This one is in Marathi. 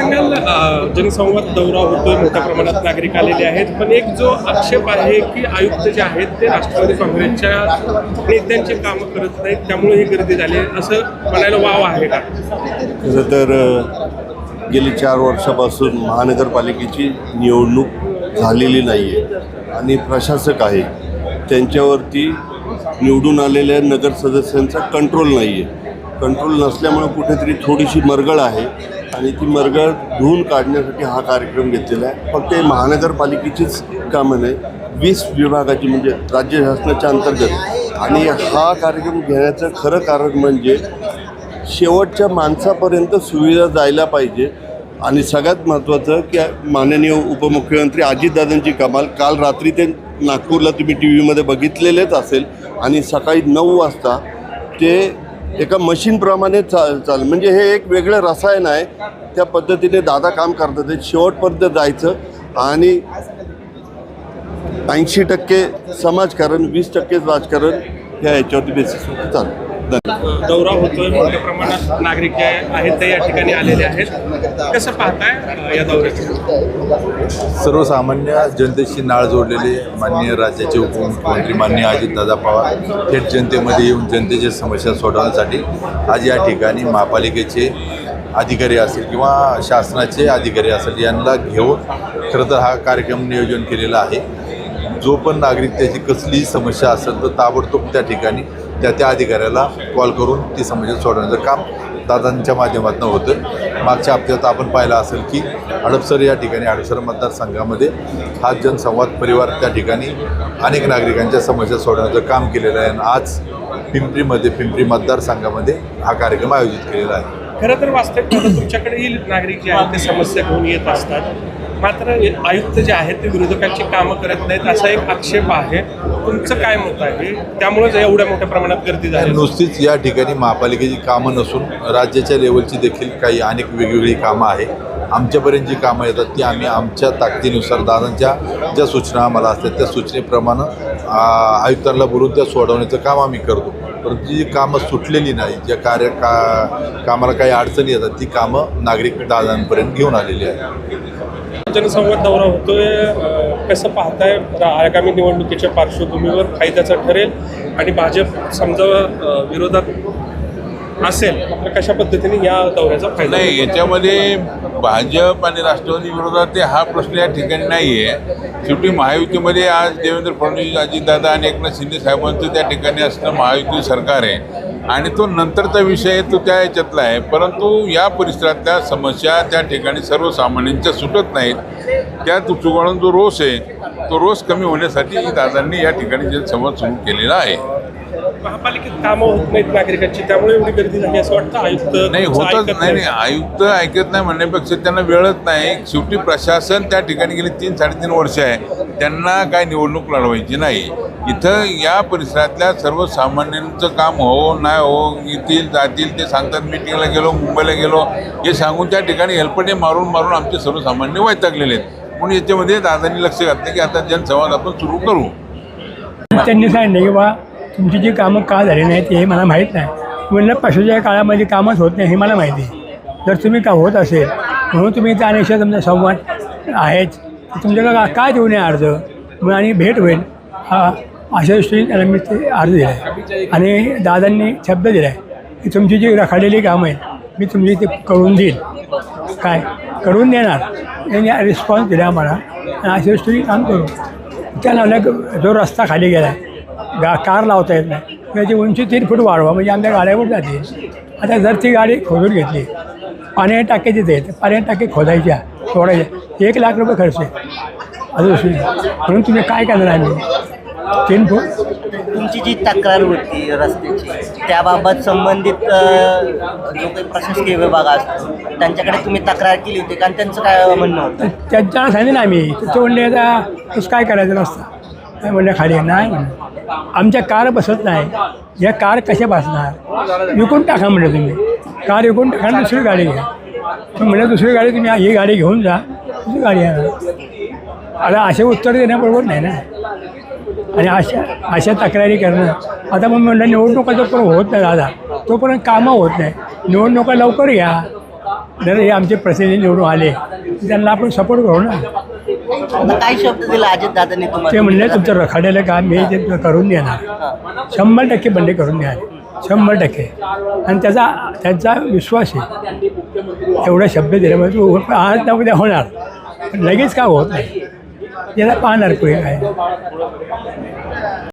सांगाल जनसंवाद दौरा होतोय मोठ्या प्रमाणात नागरिक आलेले आहेत. पण एक जो आक्षेप आहे की आयुक्त जे आहेत ते राष्ट्रवादी काँग्रेसच्या नेत्यांची कामं करत नाहीत त्यामुळे ही गर्दी झाली आहे, असं म्हणायला वाव आहे का? खरं तर गेली चार वर्षापासून महानगरपालिकेची निवडणूक झालेली नाही आहे आणि प्रशासक आहे. त्यांच्यावरती निवडून आलेल्या नगर सदस्यांचा कंट्रोल नाही आहे कंट्रोल नसल्यामुळे कुठेतरी थोडीशी मरगळ आहे. आणि ती मरगळ धुवून काढण्यासाठी हा कार्यक्रम घेतलेला आहे. फक्त हे महानगरपालिकेचीच कामं नाही वीस विभागाची म्हणजे राज्य शासनाच्या अंतर्गत. आणि हा कार्यक्रम घेण्याचं खरं कारण म्हणजे शेवटच्या माणसापर्यंत सुविधा जायला पाहिजे. आणि सगळ्यात महत्त्वाचं की माननीय उपमुख्यमंत्री अजितदादांची कमाल काल रात्री ते नागपूरला तुम्ही टी व्हीमध्ये बघितलेलेच असेल. आणि सकाळी नऊ वाजता ते एका मशीनप्रमाणे चा चाल म्हणजे हे एक वेगळं रसायन आहे. त्या पद्धतीने दादा काम करतात. ते शेवटपर्यंत जायचं आणि ऐंशी टक्के समाजकारण वीस टक्केच राजकारण ह्या याच्यावरती बेसिस चालू दौरा होतोय मोठ्या प्रमाणात नागरिक जे आहेत ते या ठिकाणी आलेले आहेत. कसं पाहताय या दौऱ्याचं? सर्वसामान्य जनतेशी नाळ जोडलेले माननीय राज्याचे उपमुख्यमंत्री माननीय अजितदादा पवार थेट जनतेमध्ये येऊन जनतेच्या समस्या सोडवण्यासाठी आज या ठिकाणी महापालिकेचे अधिकारी असेल किंवा शासनाचे अधिकारी असेल यांना घेऊन खरं तर हा कार्यक्रम नियोजन केलेला आहे. जो पण नागरिक त्याची कसलीही समस्या असेल तर ताबडतोब त्या ठिकाणी त्या त्या अधिकाऱ्याला कॉल करून ती समस्या सोडवण्याचं काम दादांच्या माध्यमातून होतं मागच्या हप्त्यात आपण पाहिलं असेल की हडपसर या ठिकाणी हडपसर मतदारसंघामध्ये हा जनसंवाद परिवार त्या ठिकाणी अनेक नागरिकांच्या समस्या सोडवण्याचं काम केलेलं आहे. आणि आज पिंपरीमध्ये पिंपरी मतदारसंघामध्ये हा कार्यक्रम आयोजित केलेला आहे. खरं तर वास्तविक तुमच्याकडेही नागरिक जे आहेत ते समस्या घेऊन येत असतात. मात्र आयुक्त जे आहेत ते विरोधकांची कामं करत नाहीत असा एक आक्षेप आहे. तुमचं काय मत आहे? त्यामुळेच एवढ्या मोठ्या प्रमाणात गर्दी झाली नुसतीच या ठिकाणी महापालिकेची कामं नसून राज्याच्या लेवलची देखील काही अनेक वेगवेगळी कामं आहे. आमच्यापर्यंत जी कामं येतात ती आम्ही आमच्या ताकदीनुसार दादांच्या ज्या सूचना आम्हाला असतात त्या सूचनेप्रमाणे आयुक्तांना बोलून त्या सोडवण्याचं काम आम्ही करतो. परंतु जी कामं सुटलेली नाही ज्या कार्य का कामाला काही अडचणी येतात ती कामं नागरिक दादांपर्यंत घेऊन आलेली आहे जनसंवाद दौरा होतोय. कसं पाहताय? आगामी निवडणुकीच्या पार्श्वभूमीवर फायद्याचं ठरेल आणि भाजप समजा विरोधात असेल तर कशा पद्धतीने या दौऱ्याचा फायदा नाही? याच्यामध्ये भाजप आणि राष्ट्रवादी विरोधात ते हा प्रश्न या ठिकाणी नाही आहे शेवटी महायुतीमध्ये आज देवेंद्र फडणवीस अजितदादा आणि एकनाथ शिंदे साहेबांचं त्या ठिकाणी असणं महायुती सरकार आहे. आणि तो नंतरचा विषय आहे तो त्या याच्यातला आहे. परंतु या परिसरातल्या समस्या त्या ठिकाणी सर्वसामान्यांच्या सुटत नाहीत. त्या चुकाळून जो रोष आहे तो रोष कमी होण्यासाठी दादांनी या ठिकाणी जनसंवाद सुरू केलेला आहे. महापालिकेत कामं होत नाहीत नागरिकांची त्यामुळे एवढी गर्दी झाली. असं वाटतं आयुक्त नाही तुमचं होतच ऐकत नाही नाही? आयुक्त ऐकत नाही म्हणण्यापेक्षा त्यांना वेळच नाही. शेवटी प्रशासन त्या ठिकाणी गेली तीन साडेतीन वर्ष आहे. त्यांना काय निवडणूक लढवायची नाही. इथं या परिसरातल्या सर्वसामान्यांचं काम हो नाही हो येतील जातील ते सांगतात. मिटिंगला गेलो मुंबईला गेलो हे सांगून त्या ठिकाणी हेल्पटे मारून मारून आमचे सर्वसामान्य वैतागलेले आहेत. म्हणून याच्यामध्ये दादांनी लक्ष घातलं की आता जनसंवाद आपण सुरू करू. त्यांनी सांगितलं की बा तुमची जी कामं का झाली नाहीत हे मला माहीत नाही. म्हणलं पशुच्या काळामध्ये कामच होत नाही हे मला माहिती आहे. जर तुम्ही का होत असेल म्हणून तुम्ही इथं अनेक तुमचा संवाद आहेच. तुमच्याकडे काय देऊ नये अर्ज? मग आणि भेट होईल. हा अशा दृष्टीने त्याला मी ते अर्ज दिला आहे आणि दादांनी शब्द दिला आहे की तुमची जी रखडलेली कामं आहेत मी तुमची ते करून देईल. काय? करून देणार. यांनी रिस्पॉन्स दिला आम्हाला. आणि अशा दृष्टीने काम करू. त्या लावल्या जो रस्ता खाली गेला आहे गा कार लावता येत नाही. त्याची उंची तीन फूट वाढवा म्हणजे आमच्या गाड्यावर जातील. आता जर ती गाडी खोदून घेतली पाण्याच्या टाके तिथे पाण्याच्या टाके खोदायच्या सोडायच्या एक लाख रुपये खर्च आहे. अजून म्हणून तुम्ही काय करणार आम्ही तीन फूट? तुमची जी तक्रार होती रस्त्याची त्याबाबत संबंधित जो काही प्रशासकीय विभाग असतो त्यांच्याकडे तुम्ही तक्रार केली होती कारण त्यांचं काय म्हणणं होतं? त्यांच्याला सांगितलं ना आम्ही ते म्हणले आता काय करायचं रस्ता? नाही म्हणलं खाली नाही. आमच्या कार बसत नाही. या कार कशा बसणार? विकून टाका म्हणलं तुम्ही. कार विकून टाका दुसरी गाडी घ्या. तुम्ही म्हणलं दुसरी गाडी तुम्ही ही गाडी घेऊन जा. दुसरी गाडी आणा. आता असे उत्तर देण्याबरोबर नाही ना? आणि अशा अशा तक्रारी करणं. आता मग म्हणलं निवडणुका जोपर्यंत होत नाही दादा तोपर्यंत कामं होत नाही. निवडणुका लवकर घ्या जर हे आमचे प्रतिनिधी निवडून आले त्यांना आपण सपोर्ट करू ना. काय शब्द दिला अजित दादांनी तुम्हाला? ते म्हणले तुमचं रखाड्याला काम मी ते करून देणार. शंभर टक्के बंद करून द्या शंभर टक्के. आणि त्याचा त्यांचा विश्वास आहे. एवढा शब्द दिल्यामुळे तू आज ना उद्या होणार. पण लगेच का होत नाही? त्याला पाहणार पुढे काय?